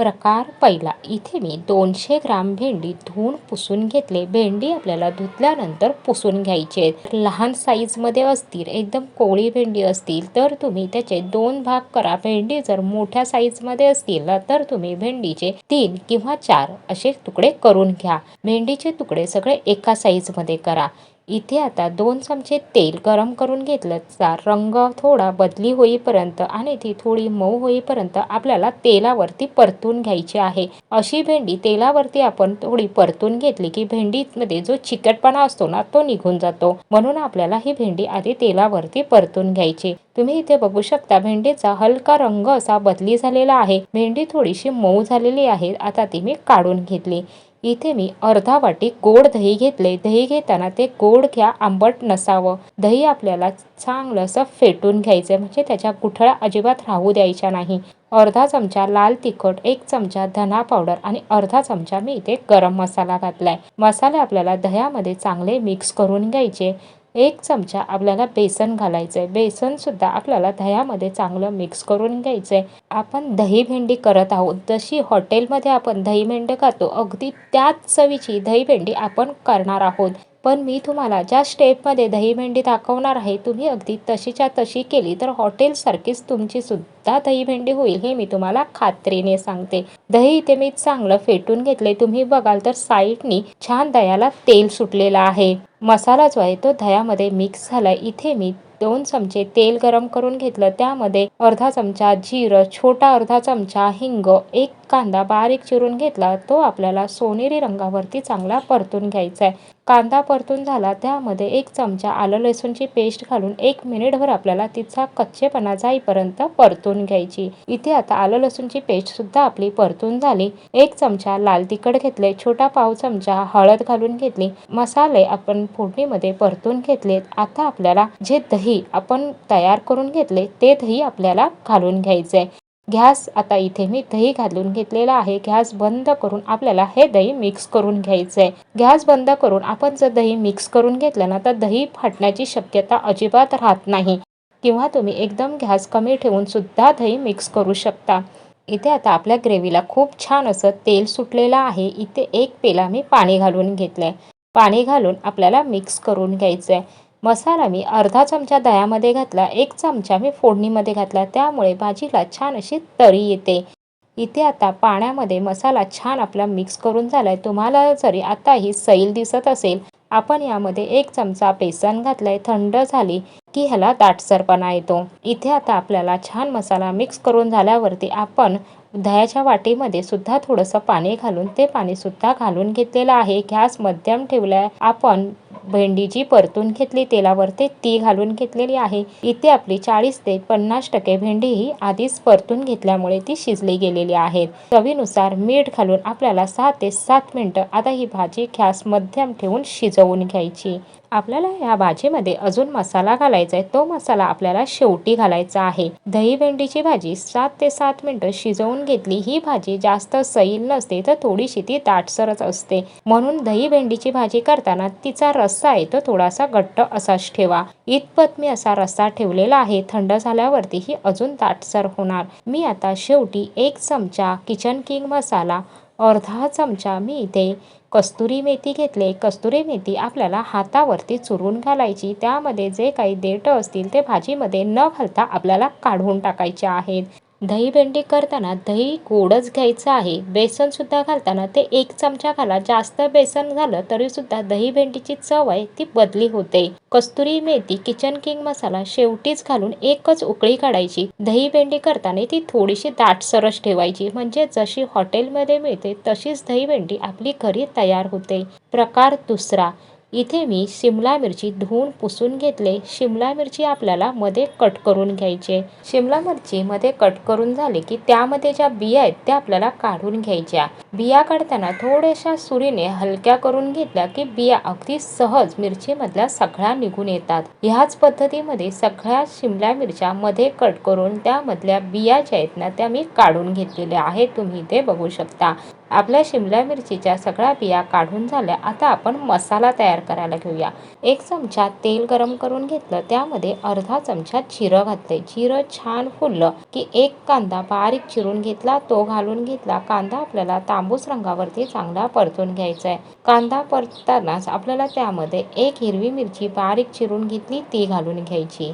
प्रकार पहिला. इथे मी दोनशे ग्राम भेंडी धुवून पुसून घेतले. भेंडी आपल्याला धुतल्यानंतर पुसून घ्यायचे लहान साईजमध्ये असतील एकदम कोळी भेंडी असतील तर तुम्ही त्याचे दोन भाग करा. भेंडी जर मोठ्या साईजमध्ये असतील ना, तर तुम्ही भेंडीचे तीन किंवा चार असे तुकडे करून घ्या. भेंडीचे तुकडे सगळे एका साईजमध्ये करा. इथे आता दोन चमचे तेल गरम करून घेतलं चा रंग थोडा बदली होईपर्यंत आणि ती थोडी मऊ होईपर्यंत आपल्याला तेलावरती परतून घ्यायची आहे. अशी भेंडी तेलावरती आपण थोडी परतून घेतली की भेंडीमध्ये जो चिकटपणा असतो ना तो निघून जातो. म्हणून आपल्याला ही भेंडी आधी तेलावरती परतून घ्यायची. तुम्ही इथे बघू शकता भेंडीचा हलका रंग असा बदली झालेला आहे. भेंडी थोडीशी मऊ झालेली आहे. आता ती मी काढून घेतली. इथे मी अर्धा वाटी गोड दही घेतले. दही घेताना ते गोड घ्या आंबट नसावं. दही आपल्याला चांगलं असं फेटून घ्यायचं म्हणजे त्याच्या गुठळ्या अजिबात राहू द्यायच्या नाही. अर्धा चमचा लाल तिखट एक चमचा धना पावडर आणि अर्धा चमचा मी इथे गरम मसाला घातलाय. मसाले आपल्याला दह्यामध्ये चांगले मिक्स करून घ्यायचे. एक चमचा आपल्याला बेसन घालायचंय. बेसन सुद्धा आपल्याला दह्यामध्ये चांगलं मिक्स करून घ्यायचंय. आपण दही भेंडी करत आहोत. जशी हॉटेलमध्ये आपण दही भेंडी खातो अगदी त्याच चवीची दही भेंडी आपण करणार आहोत. पण मी तुम्हाला ज्या स्टेपमध्ये दही भेंडी दाखवणार आहे तुम्ही अगदी तशीच्या तशी केली तर हॉटेलसारखीच तुमची सुद्धा दही भेंडी होईल हे मी तुम्हाला खात्रीने सांगते. दही इथे मी चांगलं फेटून घेतले तुम्ही बघाल तर साईडनी छान दह्याला तेल सुटलेलं आहे. मसाला जो आहे तो दह्यामध्ये मिक्स झाला इथे मी दोन चमचे तेल गरम करून घेतलं त्यामध्ये अर्धा चमचा जिरं छोटा अर्धा चमचा हिंग एक कांदा बारीक चिरून घेतला तो आपल्याला सोनेरी रंगावरती चांगला परतून घ्यायचा आहे कांदा परतून झाला त्यामध्ये एक चमचा आलं लसूणची पेस्ट घालून एक मिनिटभर आपल्याला तिचा कच्चेपणा जाईपर्यंत परतून घ्यायची. इथे आता आलं लसूणची पेस्ट सुद्धा आपली परतून झाली. एक चमचा लाल तिखट घेतले छोटा पाव चमचा हळद घालून घेतली. मसाले आपण फोडणीमध्ये परतून घेतले आता आपल्याला जे दही आपण तयार करून घेतले ते दही आपल्याला घालून घ्यायचे गॅस आता इथे मी दही घालून घेतलेला आहे. गॅस बंद करून आपल्याला हे दही मिक्स करून घ्यायचं आहे गॅस बंद करून आपण जर दही मिक्स करून घेतलं ना तर दही फाटण्याची शक्यता अजिबात राहत नाही. किंवा तुम्ही एकदम गॅस कमी ठेवून सुद्धा दही मिक्स करू शकता. इथे आता आपल्या ग्रेव्हीला खूप छान असं तेल सुटलेलं आहे. इथे एक पेला मी पाणी घालून घेतलंय. पाणी घालून आपल्याला मिक्स करून घ्यायचं आहे मसाला मी अर्धा चमचा दह्यामध्ये घातला एक चमचा मी फोडणीमध्ये घातला त्यामुळे भाजीला छान अशी तरी येते. इथे आता पाण्यामध्ये मसाला छान आपला मिक्स करून झालाय. तुम्हाला जरी आता ही सैल दिसत असेल आपण यामध्ये एक चमचा बेसन घातलाय थंड झाली की ह्याला दाटसरपणा येतो. इथे आता आपल्याला छान मसाला मिक्स करून झाल्यावरती आपण दह्याच्या वाटीमध्ये सुद्धा थोडंसं पाणी घालून ते पाणी सुद्धा घालून घेतलेलं आहे. गॅस मध्यम ठेवलाय आपण भेंडी जी परतून घेतली तेलावरती ती घालून घेतलेली आहे. इथे आपली चाळीस ते पन्नास टक्के भेंडी ही आधीच परतून घेतल्यामुळे ती शिजली गेलेली आहे. चवीनुसार मीठ घालून आपल्याला सहा ते सात मिनिट आता ही भाजी गॅस मध्यम ठेवून शिजवून घ्यायची. आपल्याला या भाजीमध्ये अजून मसाला घालायचा आहे तो मसाला आपल्याला शेवटी घालायचा आहे. दही भेंडीची भाजी सात ते सात मिनिटं शिजवून घेतली ही भाजी जास्त सैल नसते तर थोडीशी ती ताटसरच असते. म्हणून दही भेंडीची भाजी करताना तिचा रस्सा आहे तो थोडासा घट्ट असाच ठेवा. इतपत मी असा रस्सा ठेवलेला आहे थंड झाल्यावरती ही अजून ताटसर होणार. मी आता शेवटी एक चमचा किचन किंग मसाला अर्धा चमचा मी इथे कस्तुरी मेथी घेतले. कस्तुरी मेथी आपल्याला हातावरती चुरून घालायची. त्यामध्ये जे काही देठं असतील ते भाजीमध्ये न घालता आपल्याला काढून टाकायचे आहेत. दही भेंडी करताना दही गोडच घ्यायचं आहे. बेसनसुद्धा घालताना ते एक चमचा घाला. जास्त बेसन झालं तरीसुद्धा दही भेंडीची चव आहे ती बदली होते. कस्तुरी मेथी किचन किंग मसाला शेवटीच घालून एकच उकळी काढायची. दही भेंडी करताना ती थोडीशी दाटसरस ठेवायची. म्हणजे जशी हॉटेलमध्ये मिळते तशीच दही भेंडी आपली घरी तयार होते. प्रकार दुसरा. इथे मी शिमला मिरची धुवून पुसून घेतले. शिमला मिरची आपल्याला मध्ये कट करून घ्यायचे. शिमला मिरची मध्ये कट करून झाले की त्यामध्ये ज्या बिया आहेत त्या आपल्याला काढून घ्यायच्या. बिया काढताना थोड्याशा सुरीने हलक्या करून घेतल्या की बिया अगदी सहज मिरचीमधल्या सगळ्या निघून येतात. ह्याच पद्धतीमध्ये सगळ्या शिमला मिरच्या मध्ये कट करून त्यामधल्या बिया ज्या आहेत ना त्या मी काढून घेतलेल्या आहेत. तुम्ही इथे बघू शकता. आपल्या शिमला मिरचीच्या सगळ्या बिया काढून झाल्या. आता आपण मसाला तयार करायला घेऊया. एक चमचा तेल गरम करून घेतलं. त्यामध्ये अर्धा चमचा जिरं घातले जिरं छान फुललं की एक कांदा बारीक चिरून घेतला तो घालून घेतला. कांदा आपल्याला तांबूस रंगावरती चांगला परतून घ्यायचा आहे कांदा परततानाच आपल्याला त्यामध्ये एक हिरवी मिरची बारीक चिरून घेतली ती घालून घ्यायची.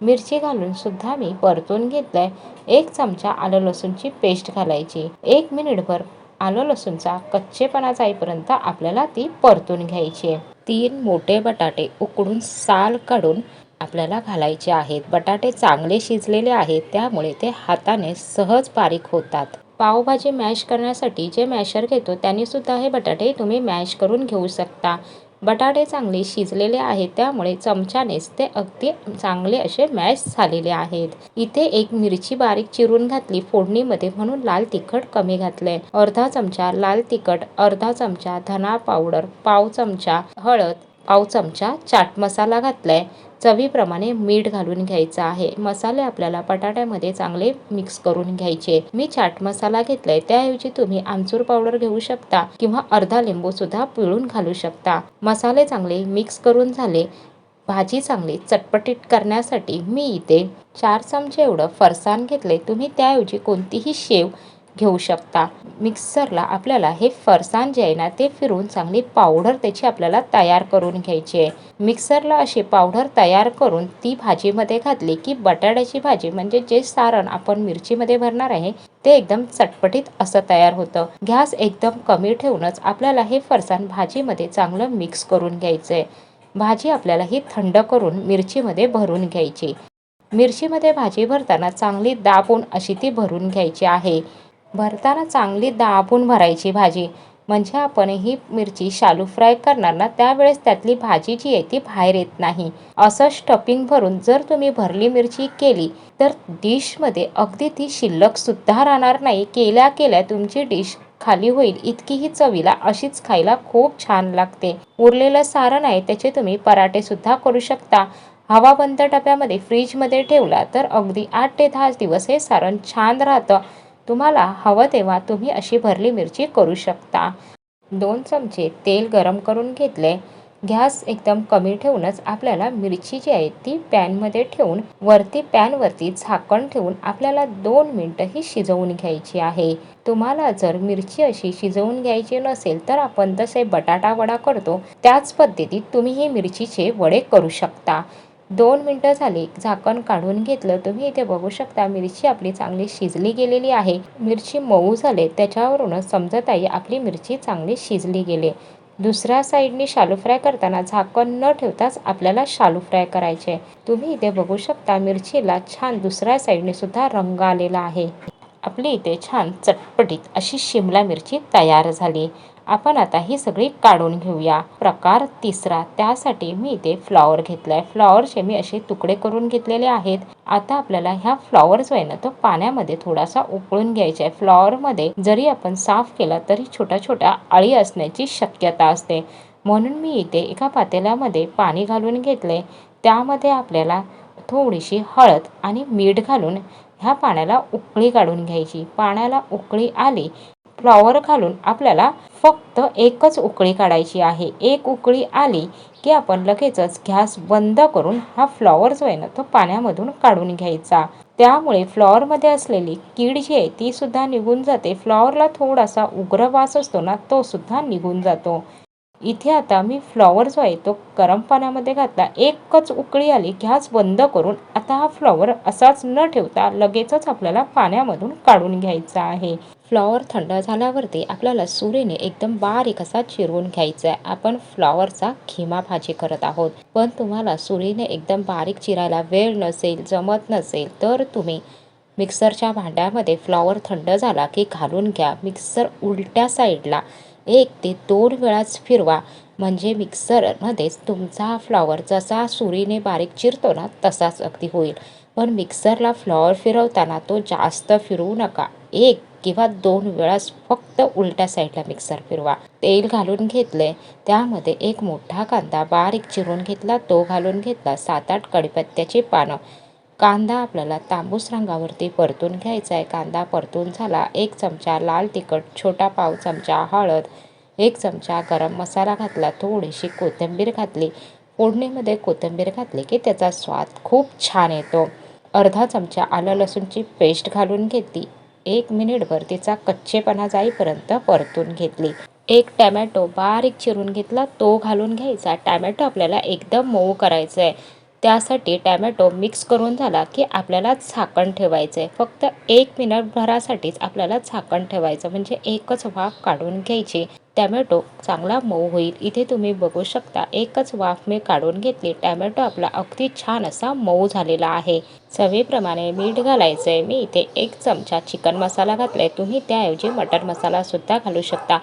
मिरची घालून सुद्धा मी परतून घेतलंय. एक चमचा आलं लसूणची पेस्ट घालायची. एक मिनिटभर आलं लसूणचा कच्चेपणा जाईपर्यंत आपल्याला ती परतून घ्यायची आहे. तीन मोठे बटाटे उकडून साल काढून आपल्याला घालायचे आहेत. बटाटे चांगले शिजलेले आहेत त्यामुळे ते हाताने सहज बारीक होतात. पावभाजी मॅश करण्यासाठी जे मॅशर घेतो त्यांनी सुद्धा हे बटाटे तुम्ही मॅश करून घेऊ शकता. बटाटे चांगले शिजलेले आहेत त्यामुळे चमच्यानेच ते अगदी चांगले असे मॅश झालेले आहेत. इथे एक मिरची बारीक चिरून घातली फोडणीमध्ये म्हणून लाल तिखट कमी घातले. अर्धा चमचा लाल तिखट अर्धा चमचा धना पावडर पाव चमचा हळद पाव चमचा चाट मसाला घातलाय. चवीप्रमाणे मीठ घालून घ्यायचं आहे. मसाले आपल्याला बटाट्यामध्ये चांगले मिक्स करून घ्यायचे. मी चाट मसाला घेतलाय. त्याऐवजी तुम्ही आमचूर पावडर घेऊ शकता किंवा अर्धा लिंबू सुद्धा पिळून घालू शकता. मसाले चांगले मिक्स करून झाले. भाजी चांगली चटपटीत करण्यासाठी मी इथे चार चमचे एवढं फरसाण घेतले तुम्ही त्याऐवजी कोणतीही शेव घेऊ शकता. मिक्सरला आपल्याला हे फरसाण जे आहे ना ते फिरून चांगली पावडर त्याची आपल्याला तयार करून घ्यायची आहे. मिक्सरला अशी पावडर तयार करून ती भाजीमध्ये घातली की बटाट्याची भाजी म्हणजे जे सारण आपण मिरचीमध्ये भरणार आहे ते एकदम चटपटीत असं तयार होतं. गॅस एकदम कमी ठेवूनच आपल्याला हे फरसाण भाजीमध्ये चांगलं मिक्स करून घ्यायचं आहे भाजी आपल्याला ही थंड करून मिरचीमध्ये भरून घ्यायची. मिरचीमध्ये भाजी भरताना चांगली दाबून अशी ती भरून घ्यायची आहे. भरताना चांगली दाबून भरायची भाजी. म्हणजे आपण ही मिरची शालू फ्राय करणार ना त्यावेळेस त्यातली भाजी जी आहे ती बाहेर येत नाही. असं स्टफिंग भरून जर तुम्ही भरली मिरची केली तर डिशमध्ये अगदी ती शिल्लक सुद्धा राहणार नाही. केल्या केल्या तुमची डिश खाली होईल. इतकीही चवीला अशीच खायला खूप छान लागते. उरलेलं सारण आहे त्याचे तुम्ही पराठे सुद्धा करू शकता. हवा बंद डब्यामध्ये फ्रीजमध्ये ठेवला तर अगदी आठ ते दहा दिवस हे सारण छान राहतं. तुम्हाला हवं तेव्हा तुम्ही अशी भरली मिरची करू शकता. दोन चमचे तेल गरम करून घेतले. गॅस एकदम कमी ठेवूनच आपल्याला मिरची जी आहे ती पॅनमध्ये ठेवून वरती पॅनवरती झाकण ठेवून आपल्याला दोन मिनटं ही शिजवून घ्यायची आहे. तुम्हाला जर मिरची अशी शिजवून घ्यायची नसेल तर आपण जसे बटाटा वडा करतो. त्याच पद्धतीत तुम्ही ही मिरचीचे वडे करू शकता. दोन मिनटं झाली. झाकण काढून घेतलं. तुम्ही इथे बघू शकता मिरची आपली चांगली शिजली गेलेली आहे. मिरची मऊ झाले. त्याच्यावरूनच समजत आहे आपली मिरची चांगली शिजली गेली. दुसऱ्या साईडनी शालू फ्राय करताना झाकण न ठेवताच आपल्याला शालू फ्राय करायचे. तुम्ही इथे बघू शकता मिरचीला छान दुसऱ्या साईडने सुद्धा रंग आलेला आहे. आपली इथे छान चटपटीत अशी शिमला मिरची तयार झाली. आपण आता ही सगळी काढून घेऊया. प्रकार तिसरा. त्यासाठी मी इथे फ्लॉवर घेतलाय. फ्लॉवरचे मी असे तुकडे करून घेतलेले आहेत. आता आपल्याला ह्या फ्लॉवर जो आहे ना तो पाण्यामध्ये थोडासा उकळून घ्यायचा आहे. फ्लॉवरमध्ये जरी आपण साफ केला तरी छोट्या छोट्या अळी असण्याची शक्यता असते. म्हणून मी इथे एका पातेल्यामध्ये पाणी घालून घेतले. त्यामध्ये आपल्याला थोडीशी हळद आणि मीठ घालून ह्या पाण्याला उकळी काढून घ्यायची. पाण्याला उकळी आली फ्लॉवर घालून आपल्याला फक्त एकच उकळी काढायची आहे. एक उकळी आली की आपण लगेचच गॅस बंद करून हा फ्लॉवर जो आहे ना तो पाण्यामधून काढून घ्यायचा. त्यामुळे फ्लॉवरमध्ये असलेली कीड जी आहे ती सुद्धा निघून जाते. फ्लॉवरला थोडासा उग्र वास असतो ना तो सुद्धा निघून जातो. इथे आता मी फ्लॉवर जो आहे तो गरम पाण्यामध्ये घातला. एकच उकळी आली गॅस बंद करून आता हा फ्लॉवर असाच न ठेवता लगेचच आपल्याला पाण्यामधून काढून घ्यायचा आहे. फ्लॉवर थंड झाल्यावरती आपल्याला सुरीने एकदम बारीक असा चिरवून घ्यायचा आहे आपण फ्लॉवरचा खिमा भाजी करत आहोत. पण तुम्हाला सुरीने एकदम बारीक चिरायला वेळ नसेल जमत नसेल तर तुम्ही मिक्सरच्या भांड्यामध्ये फ्लॉवर थंड झाला की घालून घ्या. मिक्सर उलट्या साईडला एक ते दोन वेळाच फिरवा. म्हणजे मिक्सरमध्येच तुमचा फ्लॉवर जसा सुरीने बारीक चिरतो ना तसाच अगदी होईल. पण मिक्सरला फ्लॉवर फिरवताना तो जास्त फिरवू नका. एक किंवा दोन वेळा फक्त उलट्या साईडला मिक्सर फिरवा. तेल घालून घेतले त्यामध्ये एक मोठा कांदा बारीक चिरून घेतला तो घालून घेतला सात आठ कडीपत्त्याची पानं. कांदा आपल्याला तांबूस रंगावरती परतून घ्यायचा आहे कांदा परतून झाला एक चमचा लाल तिखट छोटा पाव चमचा हळद एक चमचा गरम मसाला घातला थोडीशी कोथिंबीर घातली. फोडणीमध्ये कोथिंबीर घातली की त्याचा स्वाद खूप छान येतो. अर्धा चमचा आलं लसूणची पेस्ट घालून घेतली. एक मिनिटभर तिचा कच्चेपणा जाईपर्यंत परतून घेतली. एक टॅमॅटो बारीक चिरून घेतला तो घालून घ्यायचा. टॅमॅटो आपल्याला एकदम मऊ करायचं आहे त्यासाठी टॅमॅटो मिक्स करून झाला की आपल्याला झाकण ठेवायचं आहे फक्त एक मिनिटभरासाठीच आपल्याला झाकण ठेवायचं. म्हणजे एकच वाफ काढून घ्यायची. टॅमॅटो चांगला मऊ होईल. इथे तुम्ही बघू शकता एकच वाफ मी काढून घेतली. टॅमॅटो आपला अगदी छान असा मऊ झालेला आहे. चवीप्रमाणे मीठ घालायचं आहे मी इथे एक चमचा चिकन मसाला घातला आहे तुम्ही त्याऐवजी मटर मसालासुद्धा घालू शकता.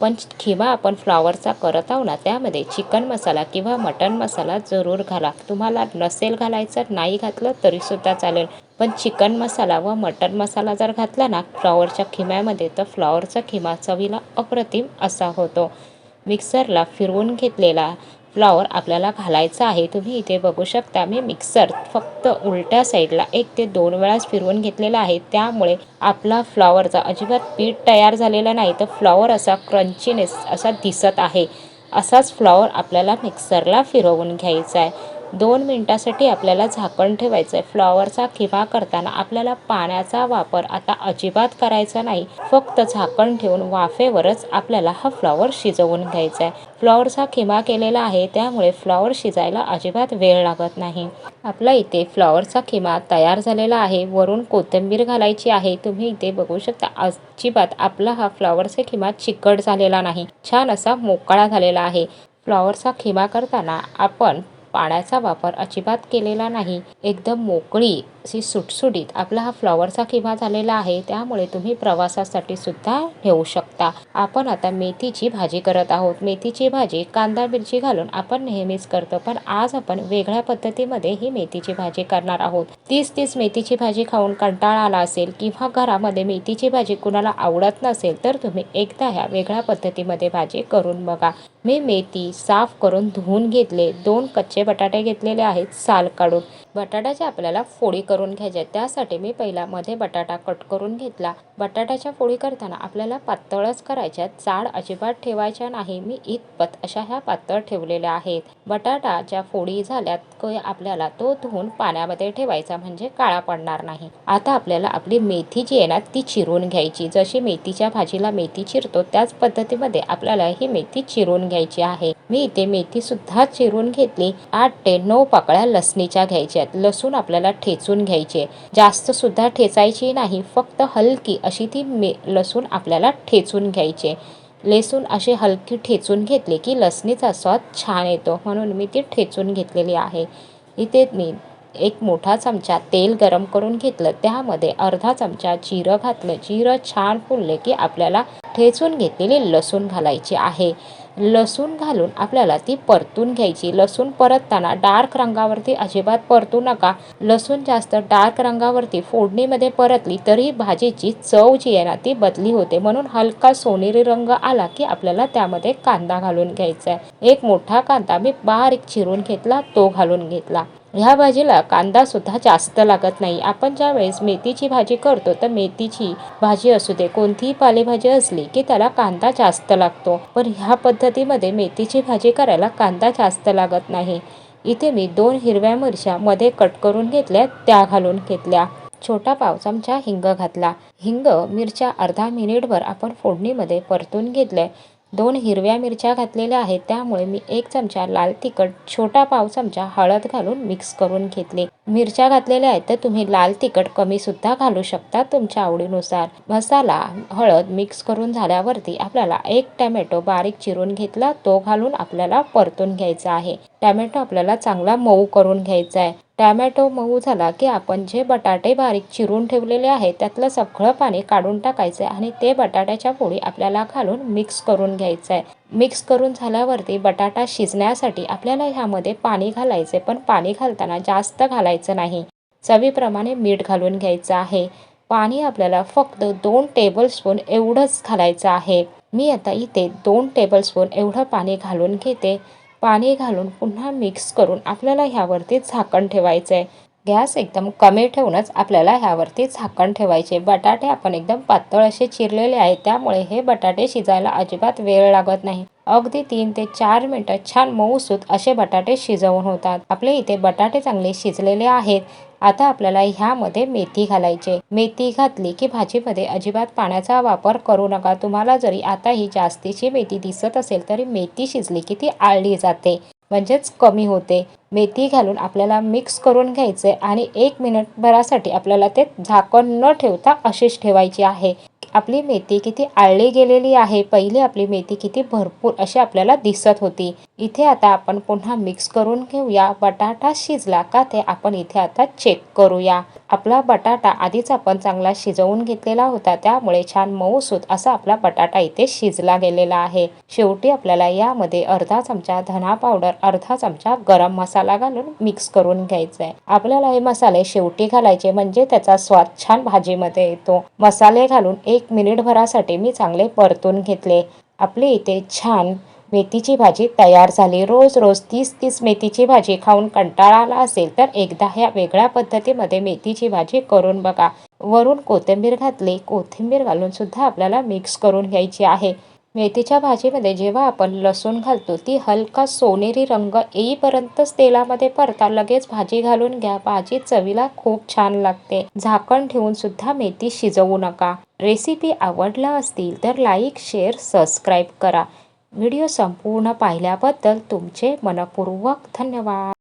पण खिमा आपण फ्लॉवरचा करत आहो ना त्यामध्ये चिकन मसाला किंवा मटन मसाला जरूर घाला. तुम्हाला नसेल घालायचं नाही घातलं तरीसुद्धा चालेल. पण चिकन मसाला व मटन मसाला जर घातला ना फ्लॉवरच्या खिम्यामध्ये तर फ्लॉवरचा खिमा चवीला अप्रतिम असा होतो. मिक्सरला फिरवून घेतलेला फ्लॉवर आपल्याला घालायचा आहे. तुम्ही इथे बघू शकता मी मिक्सर फक्त उलट्या साईडला एक ते दोन वेळाच फिरवून घेतलेला आहे. त्यामुळे आपला फ्लॉवरचा अजिबात पीठ तयार झालेला नाही. तर फ्लॉवर असा क्रंचीनेस असा दिसत आहे. असाच फ्लॉवर आपल्याला मिक्सरला फिरवून घ्यायचा आहे. दोन मिनटासाठी आपल्याला झाकण ठेवायचं आहे फ्लॉवरचा खिमा करताना आपल्याला पाण्याचा वापर आता अजिबात करायचा नाही. फक्त झाकण ठेवून वाफेवरच आपल्याला हा फ्लॉवर शिजवून घ्यायचा आहे फ्लॉवरचा खिमा केलेला आहे त्यामुळे फ्लॉवर शिजायला अजिबात वेळ लागत नाही. आपला इथे फ्लॉवरचा खिमा तयार झालेला आहे. वरून कोथिंबीर घालायची आहे. तुम्ही इथे बघू शकता अजिबात आपला हा फ्लॉवरचा खिमा चिकट झालेला नाही. छान असा मोकळा झालेला आहे. फ्लॉवरचा खिमा करताना आपण पाण्याचा वापर अजिबात केलेला नाही. एकदम मोकळी अशी सुटसुटीत आपला हा फ्लॉवरचा किमा झालेला आहे त्यामुळे तुम्ही प्रवासासाठी सुद्धा ठेवू शकता. आपण आता मेथीची भाजी करत आहोत. मेथीची भाजी कांदा मिरची घालून आपण नेहमीच करतो पण आज आपण वेगळ्या पद्धतीमध्ये ही मेथीची भाजी करणार आहोत. तीच तीच मेथीची भाजी खाऊन कंटाळा आला असेल किंवा घरामध्ये मेथीची भाजी कुणाला आवडत नसेल तर तुम्ही एकदा ह्या वेगळ्या पद्धतीमध्ये भाजी करून बघा. मी मेथी साफ करून धुवून घेतले दोन कच्चे बटाटे घेतलेले आहेत साल काढून. बटाट्याच्या आपल्याला फोडी करून घ्यायच्या त्यासाठी मी पहिला मध्ये बटाटा कट करून घेतला. बटाट्याच्या फोडी करताना आपल्याला पातळच करायच्या जाड अजिबात ठेवायच्या नाही. मी इतपत अशा ह्या पातळ ठेवलेल्या आहेत. बटाटाच्या फोडी झाल्यात आपल्याला तो धुवून पाण्यामध्ये ठेवायचा म्हणजे काळा पडणार नाही. आता आपल्याला आपली मेथी जी आहे ना ती चिरून घ्यायची. जशी मेथीच्या भाजीला मेथी चिरतो त्याच पद्धतीमध्ये आपल्याला ही मेथी चिरून घ्यायची आहे. मी इथे मेथी सुद्धा चिरून घेतली. आठ ते नऊ पाकळ्या लसणीच्या घ्यायच्या लसूण आपल्याला ठेचून घ्यायचे. जास्त सुद्धा ठेचायची नाही. फक्त हलकी अशी ती मे लसूण आपल्याला ठेचून घ्यायचे. लसूण अशी हलकी ठेचून घेतले की लसणीचा स्वाद छान येतो. म्हणून मी ती ठेचून घेतलेली आहे. इथे मी एक मोठा चमचा तेल गरम करून घेतलं. त्यामध्ये अर्धा चमचा जिरं घातलं. जिरं छान फुलले की आपल्याला ठेचून घेतलेली लसूण घालायची आहे. लसूण घालून आपल्याला ती परतून घ्यायची. लसूण परतताना डार्क रंगावरती अजिबात परतू नका. लसूण जास्त डार्क रंगावरती फोडणीमध्ये परतली तरी भाजीची चव जी आहे ना ती बदली होते. म्हणून हलका सोनेरी रंग आला की आपल्याला त्यामध्ये कांदा घालून घ्यायचा आहे. एक मोठा कांदा मी बारीक चिरून घेतला तो घालून घेतला. ह्या भाजीला कांदा सुद्धा जास्त लागत नाही. आपण ज्यावेळेस मेथीची भाजी करतो तर मेथीची भाजी असू दे कोणतीही पालेभाजी असली की त्याला कांदा जास्त लागतो. पण ह्या पद्धतीमध्ये मेथीची भाजी करायला कांदा जास्त लागत नाही. इथे मी दोन हिरव्या मिरच्या मध्ये कट करून घेतल्या त्या घालून घेतल्या. छोटा पाव चमचा हिंग घातला. हिंग मिरच्या अर्धा मिनिटभर आपण फोडणीमध्ये परतून घेतल्या. दोन हिरव्या मिरच्या घातलेल्या आहेत त्यामुळे मी एक चमचा लाल तिखट छोटा पाव चमचा हळद घालून मिक्स करून घेतले. मिरच्या घातलेल्या आहेत तर तुम्ही लाल तिखट कमी सुद्धा घालू शकता तुमच्या आवडीनुसार. मसाला हळद मिक्स करून झाल्यावरती आपल्याला एक टॅमॅटो बारीक चिरून घेतला तो घालून आपल्याला परतून घ्यायचा आहे. टॅमॅटो आपल्याला चांगला मऊ करून घ्यायचा आहे. टॅमॅटो मऊ झाला की आपण जे बटाटे बारीक चिरून ठेवलेले आहे त्यातलं सगळं पाणी काढून टाकायचं आहे आणि ते बटाट्याच्या पोळी आपल्याला घालून मिक्स करून घ्यायचं आहे. मिक्स करून झाल्यावरती बटाटा शिजण्यासाठी आपल्याला ह्यामध्ये पाणी घालायचे पण पाणी घालताना जास्त घालायचं नाही. चवीप्रमाणे मीठ घालून घ्यायचं आहे. पाणी आपल्याला फक्त दोन टेबलस्पून एवढंच घालायचं आहे. मी आता इथे दोन टेबलस्पून एवढं पाणी घालून घेते. पाणी घालून पुन्हा मिक्स करून आपल्याला ह्यावरती झाकण ठेवायचं आहे गॅस एकदम कमी ठेवूनच आपल्याला ह्यावरती झाकण ठेवायचे. बटाटे आपण एकदम पातळ असे चिरलेले आहेत त्यामुळे हे बटाटे शिजायला अजिबात वेळ लागत नाही. अगदी तीन ते चार मिनटं छान मऊसूत असे बटाटे शिजवून होतात. आपले इथे बटाटे चांगले शिजलेले आहेत. आता आपल्याला ह्यामध्ये मेथी घालायचे. मेथी घातली की भाजीमध्ये अजिबात पाण्याचा वापर करू नका. तुम्हाला जरी आता ही जास्तीची मेथी दिसत असेल तरी मेथी शिजली की ती आळली जाते. म्हणजेच कमी होते. मेथी घालून आपल्याला मिक्स करून घ्यायचे आणि एक मिनिटभरासाठी आपल्याला ते झाकण न ठेवता अशीच ठेवायची आहे. आपली मेथी किती आळली गेलेली आहे पहिली आपली मेथी किती भरपूर अशी आपल्याला दिसत होती. इथे आता आपण पुन्हा मिक्स करून घेऊया. बटाटा शिजला का ते आपण इथे आता चेक करूया. आपला बटाटा आधीच आपण चांगला शिजवून घेतलेला होता त्यामुळे छान मऊसूत असा आपला बटाटा इथे शिजला गेलेला आहे. शेवटी आपल्याला यामध्ये अर्धा चमचा धना पावडर अर्धा चमचा गरम मसाला घालून मिक्स करून घ्यायचा आहे आपल्याला हे मसाले शेवटी घालायचे म्हणजे त्याचा स्वाद छान भाजीमध्ये येतो. मसाले घालून एक मिनिटभरासाठी मी चांगले परतून घेतले. आपले इथे छान मेथीची भाजी तयार झाली. रोज रोज तीस तीस मेथीची भाजी खाऊन कंटाळा आला असेल तर एकदा ह्या वेगळ्या पद्धतीमध्ये मेथीची भाजी करून बघा. वरून कोथिंबीर घातली. कोथिंबीर घालून सुद्धा आपल्याला मिक्स करून घ्यायची आहे. मेथीच्या भाजीमध्ये जेव्हा आपण लसूण घालतो ती हलका सोनेरी रंग येईपर्यंतच तेलामध्ये परता लगेच भाजी घालून घ्या. भाजी चवीला खूप छान लागते. झाकण ठेवून सुद्धा मेथी शिजवू नका. रेसिपी आवडला असतील तर लाईक शेअर सबस्क्राईब करा. व्हिडिओ संपूर्ण पाहिल्याबद्दल तुमचे मनपूर्वक धन्यवाद.